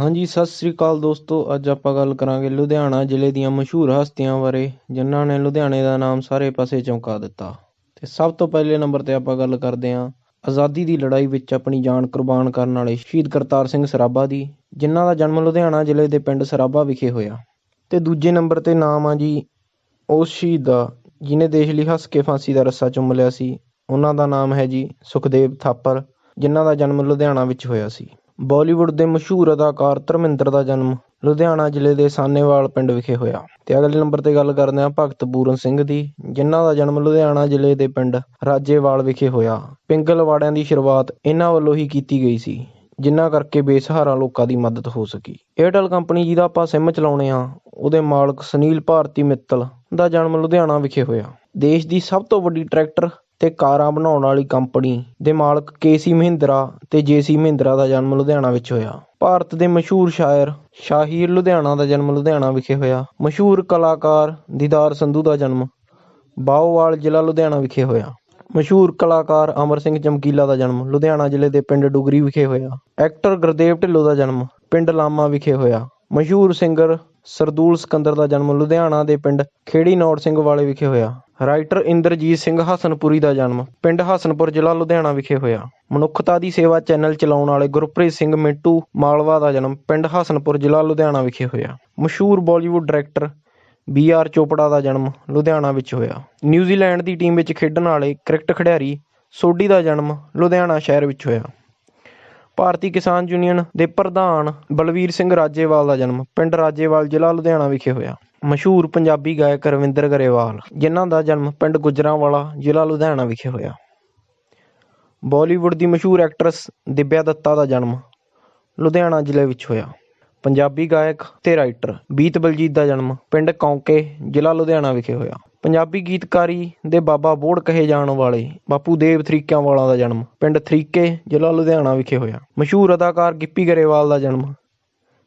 ਹਾਂਜੀ, ਸਤਿ ਸ੍ਰੀ ਅਕਾਲ ਦੋਸਤੋ। ਅੱਜ ਆਪਾਂ ਗੱਲ ਕਰਾਂਗੇ ਲੁਧਿਆਣਾ ਜ਼ਿਲ੍ਹੇ ਦੀਆਂ ਮਸ਼ਹੂਰ ਹਸਤੀਆਂ ਬਾਰੇ, ਜਿਨ੍ਹਾਂ ਨੇ ਲੁਧਿਆਣੇ ਦਾ ਨਾਮ ਸਾਰੇ ਪਾਸੇ ਚਮਕਾ ਦਿੱਤਾ। ਤੇ ਸਭ ਤੋਂ ਪਹਿਲੇ ਨੰਬਰ ਤੇ ਆਪਾਂ ਗੱਲ ਕਰਦੇ ਹਾਂ, ਆਜ਼ਾਦੀ ਦੀ ਲੜਾਈ ਵਿੱਚ ਆਪਣੀ ਜਾਨ ਕੁਰਬਾਨ ਕਰਨ ਵਾਲੇ ਸ਼ਹੀਦ ਕਰਤਾਰ ਸਿੰਘ ਸਰਾਭਾ ਦੀ, ਜਿਨ੍ਹਾਂ ਦਾ ਜਨਮ ਲੁਧਿਆਣਾ ਜ਼ਿਲ੍ਹੇ ਦੇ ਪਿੰਡ ਸਰਾਭਾ ਵਿਖੇ ਹੋਇਆ। ਤੇ ਦੂਜੇ ਨੰਬਰ ਤੇ ਨਾਮ ਆ ਜੀ, ਉਸ ਸ਼ਹੀਦ ਦਾ, ਜਿਨੇ ਦੇਸ਼ ਲਈ ਹੱਸ ਕੇ ਫਾਂਸੀ ਦਾ ਰੱਸਾ ਚੁੰਮ ਲਿਆ ਸੀ। ਉਹਨਾਂ ਦਾ ਨਾਮ ਹੈ ਜੀ ਸੁਖਦੇਵ ਥਾਪਰ, ਜਿਨ੍ਹਾਂ ਦਾ ਜਨਮ ਲੁਧਿਆਣਾ ਵਿੱਚ ਹੋਇਆ ਸੀ। ਬਾਲੀਵੁੱਡ ਦੇ ਮਸ਼ਹੂਰ ਅਦਾਕਾਰ ਧਰਮਿੰਦਰ ਦਾ ਜਨਮ ਲੁਧਿਆਣਾ ਜ਼ਿਲ੍ਹੇ ਦੇ ਸਾਨੇਵਾਲ ਪਿੰਡ ਵਿਖੇ ਹੋਇਆ। ਤੇ ਅਗਲੇ ਨੰਬਰ ਤੇ ਗੱਲ ਕਰਦੇ ਹਾਂ ਭਗਤ ਪੂਰਨ ਸਿੰਘ ਦੀ, ਜਿਨ੍ਹਾਂ ਦਾ ਜਨਮ ਲੁਧਿਆਣਾ ਜ਼ਿਲ੍ਹੇ ਦੇ ਪਿੰਡ ਰਾਜੇਵਾਲ ਵਿਖੇ ਹੋਇਆ। ਪਿੰਗਲਵਾੜਿਆਂ ਦੀ ਸ਼ੁਰੂਆਤ ਇਹਨਾਂ ਵੱਲੋਂ ਹੀ ਕੀਤੀ ਗਈ ਸੀ, ਜਿਨ੍ਹਾਂ ਕਰਕੇ ਬੇਸਹਾਰਾ ਲੋਕਾਂ ਦੀ ਮਦਦ ਹੋ ਸਕੀ। ਏਅਰਟੈਲ ਕੰਪਨੀ ਜਿਹਦਾ ਆਪਾਂ ਸਿਮ ਚਲਾਉਣੇ ਆ ਉਹਦੇ ਮਾਲਕ ਸੁਨੀਲ ਭਾਰਤੀ ਮਿੱਤਲ ਦਾ ਜਨਮ ਲੁਧਿਆਣਾ ਵਿਖੇ ਹੋਇਆ। ਦੇਸ਼ ਦੀ ਸਭ ਤੋਂ ਵੱਡੀ ਟਰੈਕਟਰ ਅਤੇ ਕਾਰਾਂ ਬਣਾਉਣ ਵਾਲੀ ਕੰਪਨੀ ਦੇ ਮਾਲਕ ਕੇ ਸੀ ਮਹਿੰਦਰਾ ਅਤੇ ਜੇ ਸੀ ਮਹਿੰਦਰਾ ਦਾ ਜਨਮ ਲੁਧਿਆਣਾ ਵਿੱਚ ਹੋਇਆ। ਭਾਰਤ ਦੇ ਮਸ਼ਹੂਰ ਸ਼ਾਇਰ ਸ਼ਾਹੀਰ ਲੁਧਿਆਣਾ ਦਾ ਜਨਮ ਲੁਧਿਆਣਾ ਵਿਖੇ ਹੋਇਆ। ਮਸ਼ਹੂਰ ਕਲਾਕਾਰ ਦੀਦਾਰ ਸੰਧੂ ਦਾ ਜਨਮ ਬਾਓਵਾਲ ਜ਼ਿਲ੍ਹਾ ਲੁਧਿਆਣਾ ਵਿਖੇ ਹੋਇਆ। ਮਸ਼ਹੂਰ ਕਲਾਕਾਰ ਅਮਰ ਸਿੰਘ ਚਮਕੀਲਾ ਦਾ ਜਨਮ ਲੁਧਿਆਣਾ ਜ਼ਿਲ੍ਹੇ ਦੇ ਪਿੰਡ ਡੁਗਰੀ ਵਿਖੇ ਹੋਇਆ। ਐਕਟਰ ਗੁਰਦੇਵ ਢਿੱਲੋਂ ਦਾ ਜਨਮ ਪਿੰਡ ਲਾਮਾ ਵਿਖੇ ਹੋਇਆ। ਮਸ਼ਹੂਰ ਸਿੰਗਰ ਸਰਦੂਲ ਸਿਕੰਦਰ ਦਾ ਜਨਮ ਲੁਧਿਆਣਾ ਦੇ ਪਿੰਡ ਖੇੜੀ ਨੌੜ ਸਿੰਘ ਵਾਲੇ ਵਿਖੇ ਹੋਇਆ। ਰਾਈਟਰ ਇੰਦਰਜੀਤ ਸਿੰਘ ਹਸਨਪੁਰੀ ਦਾ ਜਨਮ ਪਿੰਡ ਹਸਨਪੁਰ, ਜ਼ਿਲ੍ਹਾ ਲੁਧਿਆਣਾ ਵਿਖੇ ਹੋਇਆ। ਮਨੁੱਖਤਾ ਦੀ ਸੇਵਾ ਚੈਨਲ ਚਲਾਉਣ ਵਾਲੇ ਗੁਰਪ੍ਰੀਤ ਸਿੰਘ ਮਿੰਟੂ ਮਾਲਵਾ ਦਾ ਜਨਮ ਪਿੰਡ ਹਸਨਪੁਰ, ਜ਼ਿਲ੍ਹਾ ਲੁਧਿਆਣਾ ਵਿਖੇ ਹੋਇਆ। ਮਸ਼ਹੂਰ Bollywood director B R Chopra ਦਾ ਜਨਮ ਲੁਧਿਆਣਾ ਵਿੱਚ ਹੋਇਆ। ਨਿਊਜ਼ੀਲੈਂਡ ਦੀ ਟੀਮ ਵਿੱਚ ਖੇਡਣ ਵਾਲੇ ਕ੍ਰਿਕਟ ਖਿਡਾਰੀ ਸੋਢੀ ਦਾ ਜਨਮ ਲੁਧਿਆਣਾ ਸ਼ਹਿਰ ਵਿੱਚ ਹੋਇਆ। ਭਾਰਤੀ ਕਿਸਾਨ ਯੂਨੀਅਨ ਦੇ ਪ੍ਰਧਾਨ ਬਲਵੀਰ ਸਿੰਘ ਰਾਜੇਵਾਲ ਦਾ ਜਨਮ ਪਿੰਡ ਰਾਜੇਵਾਲ, ਜ਼ਿਲ੍ਹਾ ਲੁਧਿਆਣਾ ਵਿਖੇ ਹੋਇਆ। ਮਸ਼ਹੂਰ ਪੰਜਾਬੀ ਗਾਇਕ ਰਵਿੰਦਰ ਗਰੇਵਾਲ, ਜਿਨ੍ਹਾਂ ਦਾ ਜਨਮ ਪਿੰਡ ਗੁਜਰਾਂਵਾਲਾ, ਜ਼ਿਲ੍ਹਾ ਲੁਧਿਆਣਾ ਵਿਖੇ ਹੋਇਆ। ਬਾਲੀਵੁੱਡ ਦੀ ਮਸ਼ਹੂਰ ਐਕਟਰੈਸ ਦਿਵਿਆ ਦੱਤਾ ਦਾ ਜਨਮ ਲੁਧਿਆਣਾ ਜ਼ਿਲ੍ਹੇ ਵਿੱਚ ਹੋਇਆ। ਪੰਜਾਬੀ ਗਾਇਕ ਤੇ ਰਾਈਟਰ ਬੀਤ ਬਲਜੀਤ ਦਾ ਜਨਮ ਪਿੰਡ ਕੌਂਕੇ, ਜ਼ਿਲ੍ਹਾ ਲੁਧਿਆਣਾ ਵਿਖੇ ਹੋਇਆ। ਪੰਜਾਬੀ ਗੀਤਕਾਰੀ ਦੇ ਬਾਬਾ ਬੋੜ ਕਹੇ ਜਾਣ ਵਾਲੇ ਬਾਪੂ ਦੇਵ ਥਰੀਕਿਆਂ ਵਾਲਾ ਦਾ ਜਨਮ, ਪਿੰਡ ਥਰੀਕੇ ਜ਼ਿਲ੍ਹਾ ਲੁਧਿਆਣਾ ਵਿਖੇ ਹੋਇਆ। ਮਸ਼ਹੂਰ ਅਦਾਕਾਰ ਗਿੱਪੀ ਗਰੇਵਾਲ ਦਾ ਜਨਮ,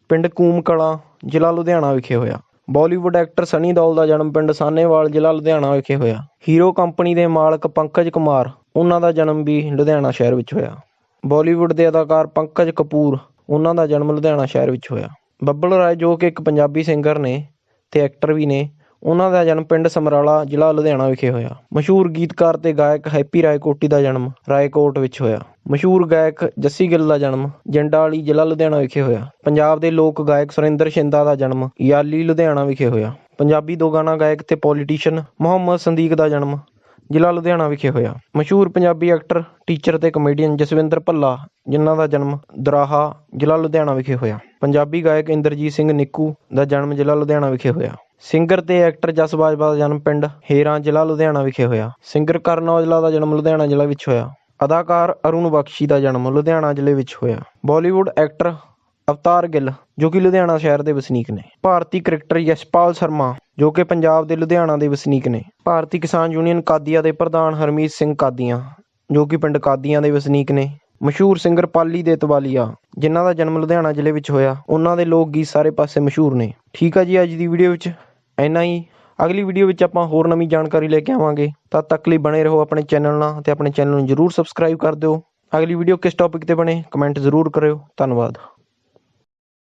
ਪਿੰਡ ਕੂਮ ਕਲਾਂ ਜ਼ਿਲ੍ਹਾ ਲੁਧਿਆਣਾ ਵਿਖੇ ਹੋਇਆ। ਬਾਲੀਵੁੱਡ ਐਕਟਰ ਸਨੀ ਦੌਲ ਦਾ ਜਨਮ, ਪਿੰਡ ਸਾਨੇਵਾਲ, ਜ਼ਿਲ੍ਹਾ ਲੁਧਿਆਣਾ ਵਿਖੇ ਹੋਇਆ। ਹੀਰੋ ਕੰਪਨੀ ਦੇ ਮਾਲਕ ਪੰਕਜ ਕੁਮਾਰ, ਉਹਨਾਂ ਦਾ ਜਨਮ ਵੀ ਲੁਧਿਆਣਾ ਸ਼ਹਿਰ ਵਿੱਚ ਹੋਇਆ। ਬਾਲੀਵੁੱਡ ਦੇ ਅਦਾਕਾਰ ਪੰਕਜ ਕਪੂਰ, ਉਹਨਾਂ ਦਾ ਜਨਮ ਲੁਧਿਆਣਾ ਸ਼ਹਿਰ ਵਿੱਚ ਹੋਇਆ। ਬੱਬਲ ਰਾਏ ਜੋ ਕਿ ਇੱਕ ਪੰਜਾਬੀ ਸਿੰਗਰ ਨੇ ਤੇ ਐਕਟਰ ਵੀ ਨੇ ਉਹਨਾਂ ਦਾ ਜਨਮ ਪਿੰਡ ਸਮਰਾਲਾ, ਜ਼ਿਲ੍ਹਾ ਲੁਧਿਆਣਾ ਵਿਖੇ ਹੋਇਆ। ਮਸ਼ਹੂਰ ਗੀਤਕਾਰ ਤੇ ਗਾਇਕ ਹੈਪੀ ਰਾਏਕੋਟੀ ਦਾ ਜਨਮ ਰਾਏਕੋਟ ਵਿੱਚ ਹੋਇਆ। ਮਸ਼ਹੂਰ ਗਾਇਕ ਜੱਸੀ ਗਿੱਲ ਦਾ ਜਨਮ ਜੰਡਾਲੀ, ਜ਼ਿਲ੍ਹਾ ਲੁਧਿਆਣਾ ਵਿਖੇ ਹੋਇਆ। ਪੰਜਾਬ ਦੇ ਲੋਕ ਗਾਇਕ ਸੁਰਿੰਦਰ ਸ਼ਿੰਦਾ ਦਾ ਜਨਮ ਯਾਲੀ, ਲੁਧਿਆਣਾ ਵਿਖੇ ਹੋਇਆ। ਪੰਜਾਬੀ ਦੋ ਗਾਣਾ ਗਾਇਕ ਤੇ ਪੋਲੀਟੀਸ਼ੀਅਨ ਮੁਹੰਮਦ ਸੰਦੀਕ ਦਾ ਜਨਮ ਜ਼ਿਲ੍ਹਾ ਲੁਧਿਆਣਾ ਵਿਖੇ ਹੋਇਆ। ਮਸ਼ਹੂਰ ਪੰਜਾਬੀ ਐਕਟਰ, ਟੀਚਰ ਤੇ ਕਮੇਡੀਅਨ ਜਸਵਿੰਦਰ ਭੱਲਾ, ਜਿਨ੍ਹਾਂ ਦਾ ਜਨਮ ਦਰਾਹਾ, ਜ਼ਿਲ੍ਹਾ ਲੁਧਿਆਣਾ ਵਿਖੇ ਹੋਇਆ। ਪੰਜਾਬੀ ਗਾਇਕ ਇੰਦਰਜੀਤ ਸਿੰਘ ਨਿੱਕੂ ਦਾ ਜਨਮ ਜ਼ਿਲ੍ਹਾ ਲੁਧਿਆਣਾ ਵਿਖੇ ਹੋਇਆ। ਸਿੰਗਰ ਤੇ ਐਕਟਰ ਜਸ ਬਾਜਵਾ ਦਾ ਜਨਮ ਪਿੰਡ ਹੇਰਾਂ ਜ਼ਿਲ੍ਹਾ ਲੁਧਿਆਣਾ ਵਿਖੇ ਹੋਇਆ। ਸਿੰਗਰ ਕਰਨ ਔਜਲਾ ਦਾ ਜਨਮ ਲੁਧਿਆਣਾ ਜ਼ਿਲ੍ਹਾ ਵਿੱਚ ਹੋਇਆ। ਅਦਾਕਾਰ ਅਰੁਣ ਬਖਸ਼ੀ ਦਾ ਜਨਮ ਲੁਧਿਆਣਾ ਜ਼ਿਲ੍ਹੇ ਵਿੱਚ ਹੋਇਆ। ਬਾਲੀਵੁੱਡ ਐਕਟਰ ਅਵਤਾਰ ਗਿੱਲ, ਜੋ ਕਿ ਲੁਧਿਆਣਾ ਸ਼ਹਿਰ ਦੇ ਵਸਨੀਕ ਨੇ। ਭਾਰਤੀ ਕ੍ਰਿਕਟਰ ਯਸ਼ਪਾਲ ਸ਼ਰਮਾ, ਜੋ ਕਿ ਪੰਜਾਬ ਦੇ ਲੁਧਿਆਣਾ ਦੇ ਵਸਨੀਕ ਨੇ। ਭਾਰਤੀ ਕਿਸਾਨ ਯੂਨੀਅਨ ਕਾਦੀਆਂ ਦੇ ਪ੍ਰਧਾਨ ਹਰਮੀਤ ਸਿੰਘ ਕਾਦੀਆਂ, ਜੋ ਕਿ ਪਿੰਡ ਕਾਦੀਆਂ ਦੇ ਵਸਨੀਕ ਨੇ। ਮਸ਼ਹੂਰ ਸਿੰਗਰ ਪਾਲੀ ਦੇ ਤਵਾਲੀਆ, ਜਿਨ੍ਹਾਂ ਦਾ ਜਨਮ ਲੁਧਿਆਣਾ ਜ਼ਿਲ੍ਹੇ ਵਿੱਚ ਹੋਇਆ। ਉਹਨਾਂ ਦੇ ਲੋਕ ਗੀਤ ਸਾਰੇ ਪਾਸੇ ਮਸ਼ਹੂਰ ਨੇ। ਠੀਕ ਆ ਜੀ, ਅੱਜ ਦੀ ਵੀਡੀਓ ਵਿੱਚ। ਇੰਨਾ ਹੀ। ਅਗਲੀ ਵੀਡੀਓ ਵਿੱਚ ਆਪਾਂ ਹੋਰ ਨਵੀਂ ਜਾਣਕਾਰੀ ਲੈ ਕੇ ਆਵਾਂਗੇ। ਤਦ ਤੱਕ ਲਈ ਬਣੇ ਰਹੋ ਆਪਣੇ ਚੈਨਲ ਨਾਲ ਤੇ ਆਪਣੇ ਚੈਨਲ ਨੂੰ ਜਰੂਰ ਸਬਸਕ੍ਰਾਈਬ ਕਰ ਦਿਓ। ਅਗਲੀ ਵੀਡੀਓ ਕਿਸ ਟੌਪਿਕ ਤੇ ਬਣੇ ਕਮੈਂਟ ਜ਼ਰੂਰ ਕਰਿਓ। ਧੰਨਵਾਦ।